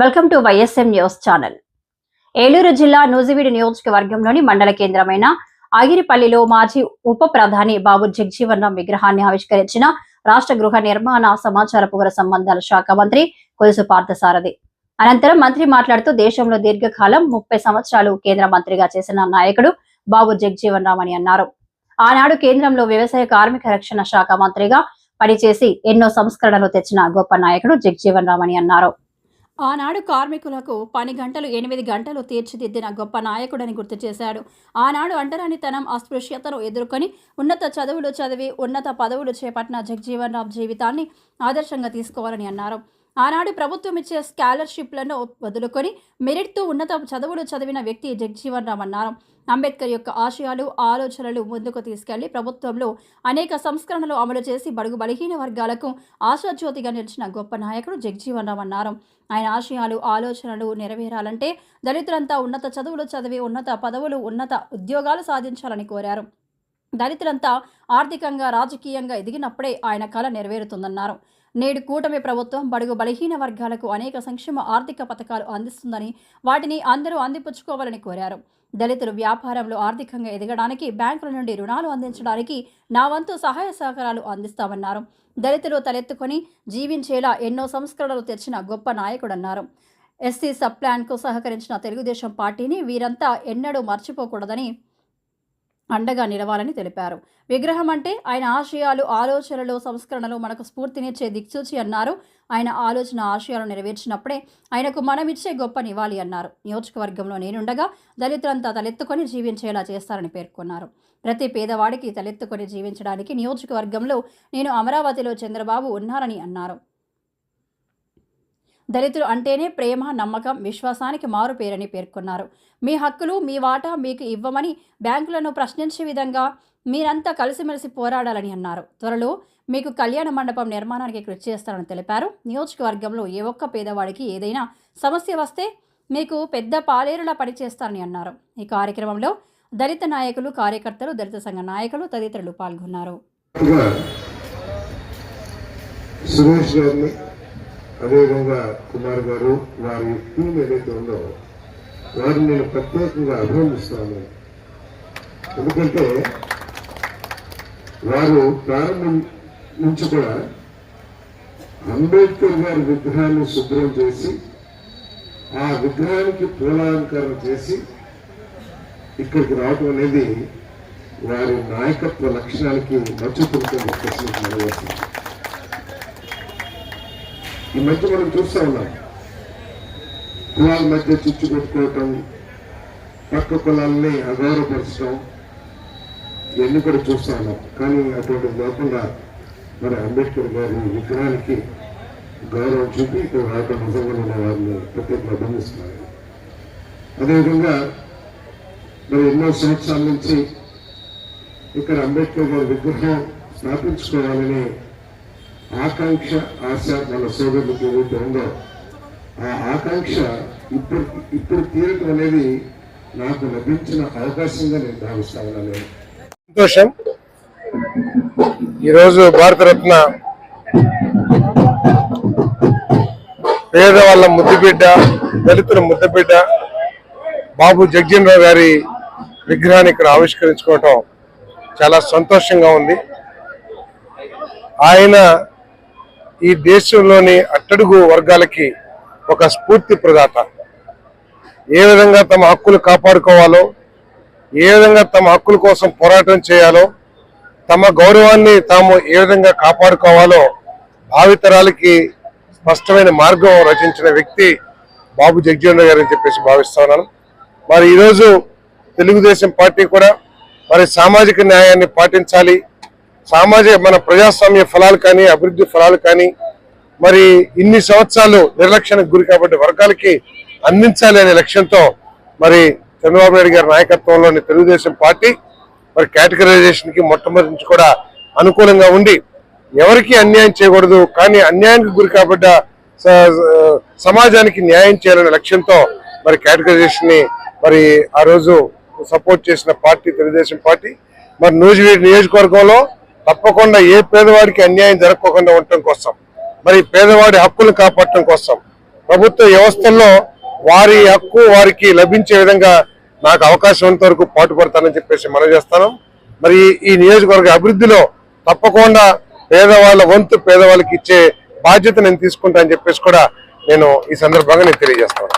Welcome to YSM news channel. Eluru జిల్లా నూజివీడు నియోజకవర్గంలోని మండల కేంద్రమైన ఆగిరిపల్లిలో మాజీ ఉప ప్రధాని బాబు జగ్జీవన్ రామ్ విగ్రహాన్ని ఆవిష్కరించిన రాష్ట్ర గృహ నిర్మాణ సమాచార పౌర సంబంధాల శాఖ మంత్రి కొలుసు పార్థసారథి. అనంతరం మంత్రి మాట్లాడుతూ దేశంలో దీర్ఘకాలం ముప్పై సంవత్సరాలు కేంద్ర మంత్రిగా చేసిన నాయకుడు బాబు జగ్జీవన్ రామ్ అని అన్నారు. ఆనాడు కేంద్రంలో వ్యవసాయ కార్మిక రక్షణ శాఖ మంత్రిగా పనిచేసి ఎన్నో సంస్కరణలు తెచ్చిన గొప్ప నాయకుడు జగ్జీవన్ రామ్ అని అన్నారు. ఆనాడు కార్మికులకు పని గంటలు ఎనిమిది గంటలు తీర్చిదిద్దిన గొప్ప నాయకుడని గుర్తు చేశాడు. ఆనాడు అంటరానితనం అస్పృశ్యతను ఎదుర్కొని ఉన్నత చదువులు చదివి ఉన్నత పదవులు చేపట్టిన జగజీవన్ రామ్ జీవితాన్ని ఆదర్శంగా తీసుకోవాలని అన్నారు. ఆనాడు ప్రభుత్వం ఇచ్చే స్కాలర్షిప్లను వదులుకొని మెరిట్తో ఉన్నత చదువులు చదివిన వ్యక్తి జగ్జీవన్ రామ్ అన్నారు అంబేద్కర్ యొక్క ఆశయాలు ఆలోచనలు ముందుకు తీసుకెళ్ళి ప్రభుత్వంలో అనేక సంస్కరణలు అమలు చేసి బడుగు బలహీన వర్గాలకు ఆశాజ్యోతిగా నిలిచిన గొప్ప నాయకుడు జగ్జీవన్ రామ్ అన్నారు ఆయన ఆశయాలు ఆలోచనలు నెరవేరాలంటే దళితులంతా ఉన్నత చదువులు చదివి ఉన్నత పదవులు ఉన్నత ఉద్యోగాలు సాధించాలని కోరారు. దళితులంతా ఆర్థికంగా రాజకీయంగా ఎదిగినప్పుడే ఆయన కళ నెరవేరుతుందన్నారు. నేడు కూటమి ప్రభుత్వం బడుగు బలహీన వర్గాలకు అనేక సంక్షేమ ఆర్థిక పథకాలు అందిస్తుందని వాటిని అందరూ అందిపుచ్చుకోవాలని కోరారు. దళితులు వ్యాపారంలో ఆర్థికంగా ఎదగడానికి బ్యాంకుల నుండి రుణాలు అందించడానికి నా వంతు సహాయ సహకారాలు అందిస్తామన్నారు. దళితులు తలెత్తుకొని జీవించేలా ఎన్నో సంస్కరణలు తెచ్చిన గొప్ప నాయకుడన్నారు. ఎస్సీ సబ్ ప్లాన్కు సహకరించిన తెలుగుదేశం పార్టీని వీరంతా ఎన్నడూ మర్చిపోకూడదని అండగా నిలవాలని తెలిపారు. విగ్రహం అంటే ఆయన ఆశయాలు ఆలోచనలు సంస్కరణలు మనకు స్ఫూర్తినిచ్చే దిక్సూచి అన్నారు. ఆయన ఆలోచన ఆశయాలు నెరవేర్చినప్పుడే ఆయనకు మనమిచ్చే గొప్ప నివాళి అన్నారు. నియోజకవర్గంలో నేనుండగా దళితులంతా తలెత్తుకొని జీవించేలా చేస్తారని పేర్కొన్నారు. ప్రతి పేదవాడికి తలెత్తుకొని జీవించడానికి నియోజకవర్గంలో నేను అమరావతిలో చంద్రబాబు ఉన్నారని అన్నారు. దళితులు అంటేనే ప్రేమ నమ్మకం విశ్వాసానికి మారు పేరని పేర్కొన్నారు. మీ హక్కులు మీ వాటా మీకు ఇవ్వమని బ్యాంకులను ప్రశ్నించే విధంగా మీరంతా కలిసిమెలిసి పోరాడాలని అన్నారు. త్వరలో మీకు కళ్యాణ మండపం నిర్మాణానికి కృషి చేస్తారని తెలిపారు. నియోజకవర్గంలో ఏ ఒక్క పేదవాడికి ఏదైనా సమస్య వస్తే మీకు పెద్ద పాలేరులా పనిచేస్తారని అన్నారు. ఈ కార్యక్రమంలో దళిత నాయకులు కార్యకర్తలు దళిత సంఘ నాయకులు తదితరులు పాల్గొన్నారు. సురేష్ గారిని అదేవిధంగా కుమార్ గారు వారి టీం ఏదైతే ఉందో వారిని నేను ప్రత్యేకంగా అభినందిస్తాను ఎందుకంటే వారు ప్రారంభం నుంచి కూడా అంబేద్కర్ గారి విగ్రహాన్ని శుభ్రం చేసి ఆ విగ్రహానికి పూలాలంకరణ చేసి ఇక్కడికి రావడం అనేది వారి నాయకత్వ లక్షణాలకి మచ్చుతుందని చెప్పేసి ఈ మధ్య మనం చూస్తా ఉన్నాం. కులాల మధ్య చిచ్చు పెట్టుకోవటం పక్క కులాలని అగౌరవపరచడం ఇవన్నీ కూడా చూస్తా ఉన్నాం. కానీ అటువంటి లేకుండా మరి అంబేద్కర్ గారి విగ్రహానికి గౌరవం చూపి ఇక్కడ రావడం నిజంగా ఉన్న వారిని ప్రత్యేకంగా అభినందిస్తున్నారు అదేవిధంగా మరి ఎన్నో సంవత్సరాల నుంచి ఇక్కడ అంబేద్కర్ గారి విగ్రహం స్థాపించుకోవాలని ఆకాంక్ష ఆశ మన సోదరులకు ఏదైతే ఉందో ఆ ఆకాంక్ష ఇప్పుడు ఇప్పుడు తీరటం అనేది నాకు లభించిన అవకాశంగా నేను భావిస్తా ఉన్నాను. సంతోషం. ఈరోజు భారతరత్న పేదవాళ్ళ ముద్దుబిడ్డ దళితుల ముద్దుబిడ్డ బాబు జగ్జీవనరావు గారి విగ్రహాన్ని ఇక్కడ ఆవిష్కరించుకోవటం చాలా సంతోషంగా ఉంది. ఆయన ఈ దేశంలోని అట్టడుగు వర్గాలకి ఒక స్ఫూర్తి ప్రదాత. ఏ విధంగా తమ హక్కులు కాపాడుకోవాలో ఏ విధంగా తమ హక్కుల కోసం పోరాటం చేయాలో తమ గౌరవాన్ని తాము ఏ విధంగా కాపాడుకోవాలో భావితరాలకి స్పష్టమైన మార్గం రచించిన వ్యక్తి బాబు జగ్జీవన్ గారు అని చెప్పేసి భావిస్తున్నాను మరి ఈరోజు తెలుగుదేశం పార్టీ కూడా మరి సామాజిక న్యాయాన్ని పాటించాలి సామాజిక మన ప్రజాస్వామ్య ఫలాలు కానీ అభివృద్ధి ఫలాలు కానీ మరి ఇన్ని సంవత్సరాలు నిర్లక్ష్యానికి గురి కాబట్టి వర్గాలకి అందించాలి అనే లక్ష్యంతో మరి చంద్రబాబు నాయుడు గారి నాయకత్వంలోని తెలుగుదేశం పార్టీ మరి కేటగరైజేషన్కి మొట్టమొదటి నుంచి కూడా అనుకూలంగా ఉండి ఎవరికి అన్యాయం చేయకూడదు కానీ అన్యాయానికి గురి కాబడ్డ సమాజానికి న్యాయం చేయాలనే లక్ష్యంతో మరి కేటగరైజేషన్ని మరి ఆ రోజు సపోర్ట్ చేసిన పార్టీ తెలుగుదేశం పార్టీ. మరి నూజివీడు నియోజకవర్గంలో తప్పకుండా ఏ పేదవాడికి అన్యాయం జరగకుండా ఉండటం కోసం మరి పేదవాడి హక్కులు కాపాడటం కోసం ప్రభుత్వ వ్యవస్థల్లో వారి హక్కు వారికి లభించే విధంగా నాకు అవకాశం ఉన్నంత వరకు పాటుపడతానని చెప్పేసి మనం చేస్తాను. మరి ఈ నియోజకవర్గ అభివృద్ధిలో తప్పకుండా పేదవాళ్ళ వంతు పేదవాళ్ళకి ఇచ్చే బాధ్యత నేను తీసుకుంటా అని చెప్పేసి కూడా నేను ఈ సందర్భంగా నేను తెలియజేస్తాను.